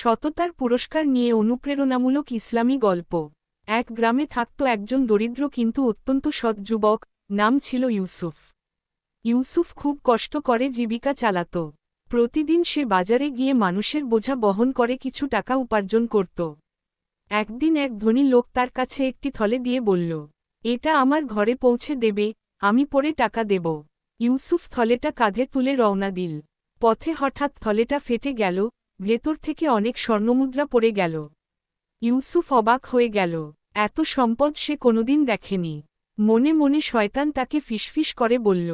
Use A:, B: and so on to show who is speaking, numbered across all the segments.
A: সততার পুরস্কার নিয়ে অনুপ্রেরণামূলক ইসলামী গল্প। এক গ্রামে থাকত একজন দরিদ্র কিন্তু অত্যন্ত সৎ যুবক, নাম ছিল ইউসুফ। ইউসুফ খুব কষ্ট করে জীবিকা চালাত। প্রতিদিন সে বাজারে গিয়ে মানুষের বোঝা বহন করে কিছু টাকা উপার্জন করত। একদিন এক ধনী লোক তার কাছে একটি থলে দিয়ে বলল, এটা আমার ঘরে পৌঁছে দেবে, আমি পরে টাকা দেব। ইউসুফ থলেটা কাঁধে তুলে রওনা দিল। পথে হঠাৎ থলেটা ফেটে গেল ভেতর থেকে অনেক স্বর্ণমুদ্রা পড়ে গেল। ইউসুফ অবাক হয়ে গেল। এত সম্পদ সে কোনোদিন দেখেনি। মনে মনে শয়তান তাকে ফিসফিস করে বলল,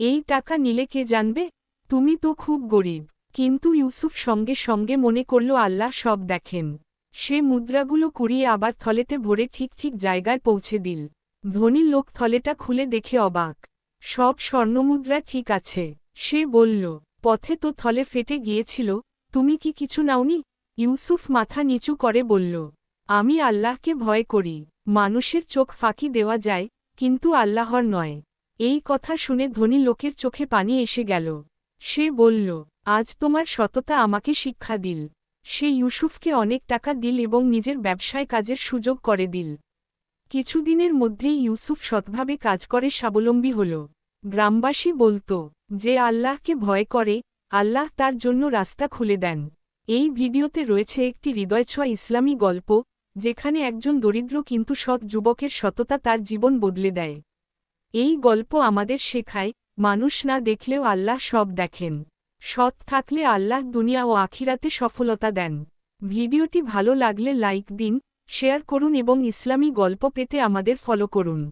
A: এই টাকা নিলে কে জানবে? তুমি তো খুব গরিব। কিন্তু ইউসুফ সঙ্গে সঙ্গে মনে করল, আল্লাহ সব দেখেন। সে মুদ্রাগুলো কুড়িয়ে আবার থলেতে ভরে ঠিক ঠিক জায়গায় পৌঁছে দিল। ধনী লোক থলেটা খুলে দেখে অবাক। সব স্বর্ণমুদ্রা ঠিক আছে। সে বলল, পথে তো থলে ফেটে গিয়েছিল তুমি কি কিছু নাওনি? ইউসুফ মাথা নিচু করে বলল, আমি আল্লাহকে ভয় করি, মানুষের চোখ ফাঁকি দেওয়া যায়, কিন্তু আল্লাহর নয়। এই কথা শুনে ধনী লোকের চোখে পানি এসে গেল। সে বলল, আজ তোমার সততা আমাকে শিক্ষা দিল। সে ইউসুফকে অনেক টাকা দিল এবং নিজের ব্যবসায় কাজের সুযোগ করে দিল। কিছুদিনের মধ্যেই ইউসুফ সৎভাবে কাজ করে স্বাবলম্বী হল। গ্রামবাসী বলত, যে আল্লাহকে ভয় করে আল্লাহ তার জন্য রাস্তা খুলে দেন। এই ভিডিওতে রয়েছে একটি হৃদয়ছোঁয়া ইসলামী গল্প, যেখানে একজন দরিদ্র কিন্তু সৎ যুবকের সততা তার জীবন বদলে দেয়। এই গল্প আমাদের শেখায়, মানুষ না দেখলেও আল্লাহ সব দেখেন। সৎ থাকলে আল্লাহ দুনিয়া ও আখিরাতে সফলতা দেন। ভিডিওটি ভালো লাগলে লাইক দিন, শেয়ার করুন এবং ইসলামী গল্প পেতে আমাদের ফলো করুন।